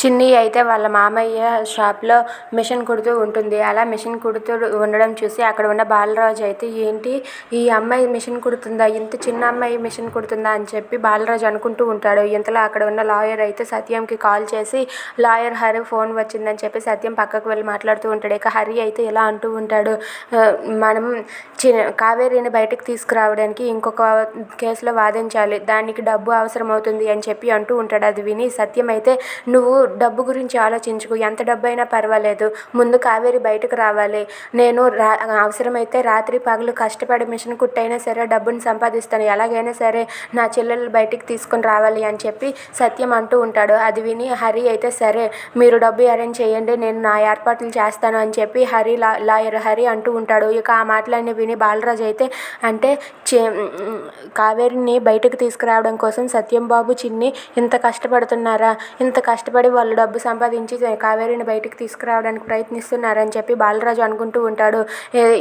చిన్ని అయితే వాళ్ళ మామయ్య షాప్లో మిషన్ కుడుతూ ఉంటుంది. అలా మిషన్ కుడుతూ ఉండడం చూసి అక్కడ ఉన్న బాలరాజు అయితే ఏంటి? ఈ అమ్మాయి మిషన్ కుడుతుందా? ఇంత చిన్న అమ్మాయి మిషన్ కుడుతుందా? అని చెప్పి బాలరాజు అనుకుంటూ ఉంటాడు. ఇంతలో అక్కడ ఉన్న లాయర్ అయితే సత్యంకి కాల్ చేసి లాయర్ హరి ఫోన్ వచ్చిందని చెప్పి సత్యం పక్కకు వెళ్ళి మాట్లాడుతూ ఉంటాడు. ఇక హరి అయితే ఇలా అంటూ ఉంటాడు మనం చి కావేరిని బయటకు తీసుకురావడానికి ఇంకొక కేసులో వాదించాలి. దానికి డబ్బు అవసరం అవుతుంది అని చెప్పి అంటూ ఉంటాడు. అది విని సత్యం అయితే నువ్వు డబ్బు గురించి ఆలోచించుకు. ఎంత డబ్బు అయినా పర్వాలేదు. ముందు కావేరి బయటకు రావాలి. నేను రా అవసరమైతే రాత్రి పగలు కష్టపడి మిషన్ కుట్టైనా సరే డబ్బును సంపాదిస్తాను. ఎలాగైనా సరే నా చెల్లెలు బయటికి తీసుకొని రావాలి అని చెప్పి సత్యం అంటూ ఉంటాడు. అది విని హరి అయితే సరే మీరు డబ్బు అరేంజ్ చేయండి నేను నా ఏర్పాట్లు చేస్తాను అని చెప్పి హరి లా లాయర్ హరి అంటూ ఉంటాడు. ఇక ఆ మాటలన్నీ విని బాలరాజు అయితే అంటే చే కావేరిని బయటకు తీసుకురావడం కోసం సత్యం బాబు చిన్ని ఇంత కష్టపడుతున్నారా? ఇంత కష్టపడి వాళ్ళు డబ్బు సంపాదించి కావేరిని బయటకు తీసుకురావడానికి ప్రయత్నిస్తున్నారని చెప్పి బాలరాజు అనుకుంటూ ఉంటాడు.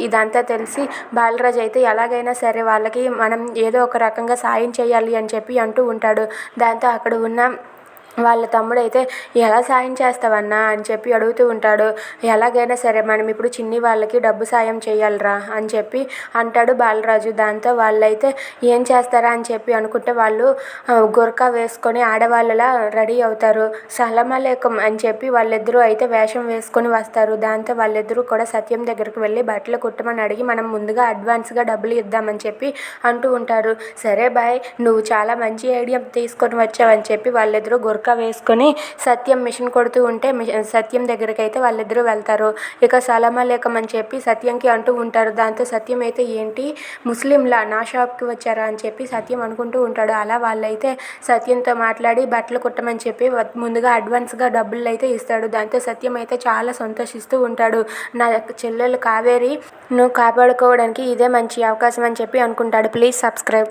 ఇదంతా తెలిసి బాలరాజు అయితే ఎలాగైనా సరే వాళ్ళకి మనం ఏదో ఒక రకంగా సాయం చేయాలి అని చెప్పి అంటూ ఉంటాడు. దాంతో అక్కడ ఉన్న వాళ్ళ తమ్ముడు అయితే ఎలా సాయం చేస్తావన్నా? అని చెప్పి అడుగుతూ ఉంటాడు. ఎలాగైనా సరే మనం ఇప్పుడు చిన్ని వాళ్ళకి డబ్బు సాయం చేయాలిరా అని చెప్పి అంటాడు బాలరాజు. దాంతో వాళ్ళైతే ఏం చేస్తారా? అని చెప్పి అనుకుంటే వాళ్ళు ఆ, వేసుకొని ఆడవాళ్ళలా రెడీ అవుతారు. సలమలేకం అని చెప్పి వాళ్ళిద్దరూ అయితే వేషం వేసుకొని వస్తారు. దాంతో వాళ్ళిద్దరూ కూడా సత్యం దగ్గరికి వెళ్ళి బట్టలు కుట్టమని అడిగి మనం ముందుగా అడ్వాన్స్గా డబ్బులు ఇద్దామని చెప్పి అంటూ ఉంటారు. సరే బాయ్ నువ్వు చాలా మంచి ఐడియా తీసుకొని వచ్చావని చెప్పి వాళ్ళిద్దరూ గురకా వేసుకొని సత్యం మిషన్ కొడుతూ ఉంటే మి- సత్యం దగ్గరికి అయితే వాళ్ళిద్దరూ వెళ్తారు. ఇక సలామలేకం అని చెప్పి సత్యంకి అంటూ ఉంటారు. దాంతో సత్యం అయితే ఏంటి? ముస్లింలా నా షాప్కి వచ్చారా అని చెప్పి సత్యం అనుకుంటూ ఉంటాడు. అలా వాళ్ళైతే సత్యంతో మాట్లాడి బట్టలు కుట్టమని చెప్పి ముందుగా అడ్వాన్స్గా డబ్బులు అయితే ఇస్తాడు. దాంతో సత్యం అయితే చాలా సంతోషిస్తూ ఉంటాడు. నా చెల్లెలు కావేరి నువ్వు కాపాడుకోవడానికి ఇదే మంచి అవకాశం అని చెప్పి అనుకుంటాడు. Please subscribe.